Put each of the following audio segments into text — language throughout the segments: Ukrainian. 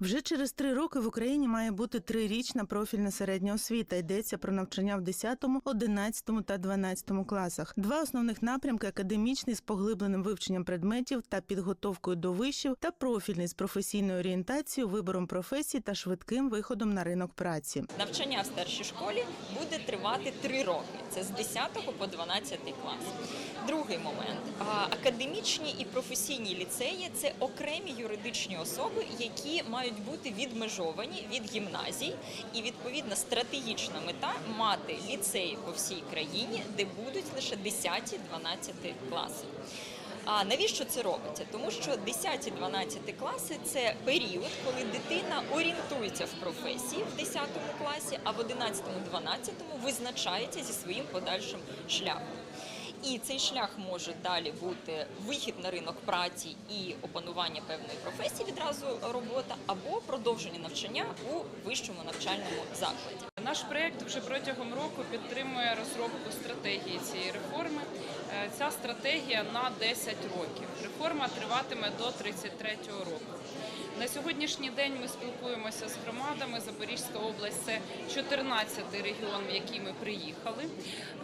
Вже через три роки в Україні має бути трирічна профільна середня освіта. Йдеться про навчання в 10, 11 та 12 класах. Два основних напрямки академічний з поглибленим вивченням предметів та підготовкою до вишів, та профільний з професійною орієнтацією, вибором професій та швидким виходом на ринок праці. Навчання в старшій школі буде тривати 3 роки. Це з 10 по 12 клас. Другий момент. Академічні і професійні ліцеї це окремі юридичні особи, які мають бути відмежовані від гімназій, і відповідна стратегічна мета мати ліцеї по всій країні, де будуть лише 10-12 класи. А навіщо це робиться? Тому що 10-12 класи це період, коли дитина орієнтується в професії в 10 класі, а в 11-12 визначається зі своїм подальшим шляхом. І цей шлях може далі бути вихід на ринок праці і опанування певної професії відразу робота, або продовження навчання у вищому навчальному закладі. Наш проєкт вже протягом року підтримує розробку стратегії цієї реформи. Е, Ця стратегія на 10 років. Реформа триватиме до 33-го року. На сьогоднішній день ми спілкуємося з громадами. Запорізька область це 14-й регіон, в який ми приїхали,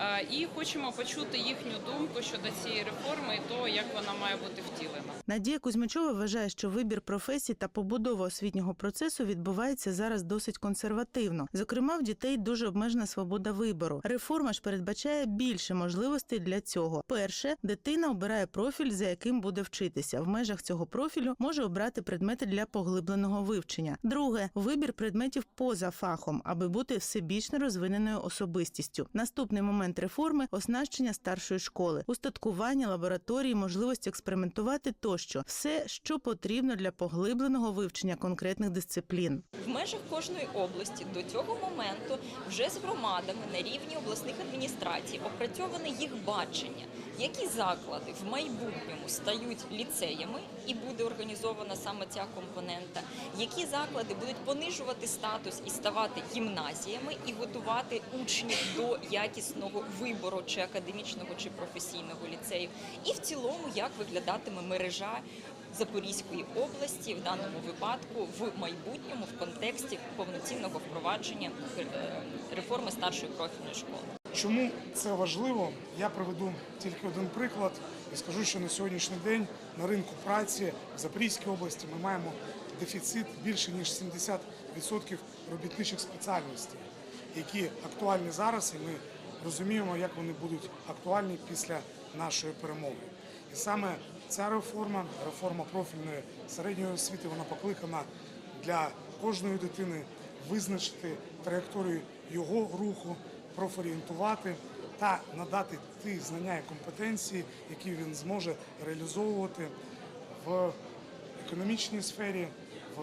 Е, і хочемо почути їхню думку щодо цієї реформи і того, як вона має бути втілена. Надія Кузьмичова вважає, що вибір професій та побудова освітнього процесу відбувається зараз досить консервативно. Зокрема, в дітей дуже обмежена свобода вибору. Реформа ж передбачає більше можливостей для цього. Перше, дитина обирає профіль, за яким буде вчитися. В межах цього профілю може обрати предмети для поглибленого вивчення. Друге, вибір предметів поза фахом, аби бути всебічно розвиненою особистістю. Наступний момент реформи оснащення старшої школи, устаткування лабораторії, можливість експериментувати тощо все, що потрібно для поглибленого вивчення конкретних дисциплін. В межах кожної області до цього моменту вже з громадами на рівні обласних адміністрацій опрацьоване їх бачення, які заклади в майбутньому стають ліцеями і буде організована саме ця компонента, які заклади будуть понижувати статус і ставати гімназіями і готувати учнів до якісного вибору чи академічного, чи професійного ліцею, і в цілому як виглядатиме мережа Запорізької області в даному випадку в майбутньому в контексті повноцінного впровадження е, реформи старшої профільної школи. Чому це важливо? Я приведу тільки один приклад і скажу, що на сьогоднішній день на ринку праці в Запорізькій області ми маємо дефіцит більше ніж 70% робітничих спеціальностей, які актуальні зараз, і ми розуміємо, як вони будуть актуальні після нашої перемоги. І саме ця реформа, реформа профільної середньої освіти, вона покликана для кожної дитини визначити траєкторію його руху, профорієнтувати та надати ті знання і компетенції, які він зможе реалізовувати в економічній сфері, в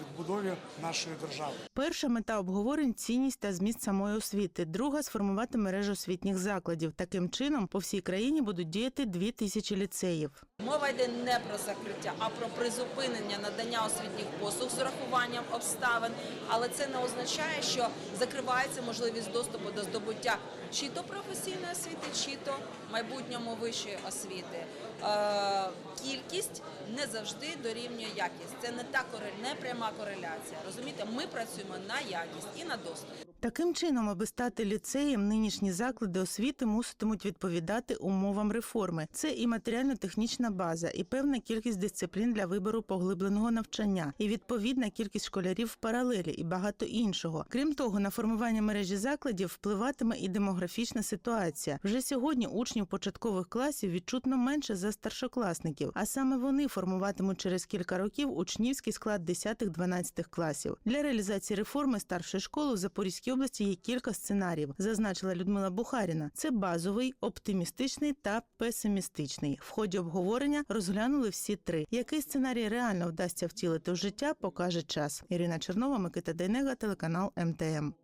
відбудові нашої держави. Перша мета обговорень цінність та зміст самої освіти. Друга сформувати мережу освітніх закладів. Таким чином по всій країні будуть діяти дві тисячі ліцеїв. Мова йде не про закриття, а про призупинення надання освітніх послуг з урахуванням обставин. Але це не означає, що закривається можливість доступу до здобуття чи то професійної освіти, чи то майбутньому вищої освіти. Е, кількість не завжди дорівнює якість. Це не та не пряма кореляція. Розумієте, ми працюємо на якість і на доступ. Таким чином, аби стати ліцеєм, нинішні заклади освіти муситимуть відповідати умовам реформи. Це і матеріально-технічна база, і певна кількість дисциплін для вибору поглибленого навчання, і відповідна кількість школярів в паралелі, і багато іншого. Крім того, на формування мережі закладів впливатиме і демографічна ситуація. Вже сьогодні учнів початкових класів відчутно менше за старшокласників, а саме вони формуватимуть через кілька років учнівський склад 10-12 класів. Для реалізації реформи старшої школи у Запорізькій області є кілька сценаріїв, зазначила Людмила Бухаріна. Це базовий, оптимістичний та песимістичний. В ході обговорення розглянули всі три. Який сценарій реально вдасться втілити в життя, покаже час. Ірина Чернова, Микита Дейнега, телеканал МТМ.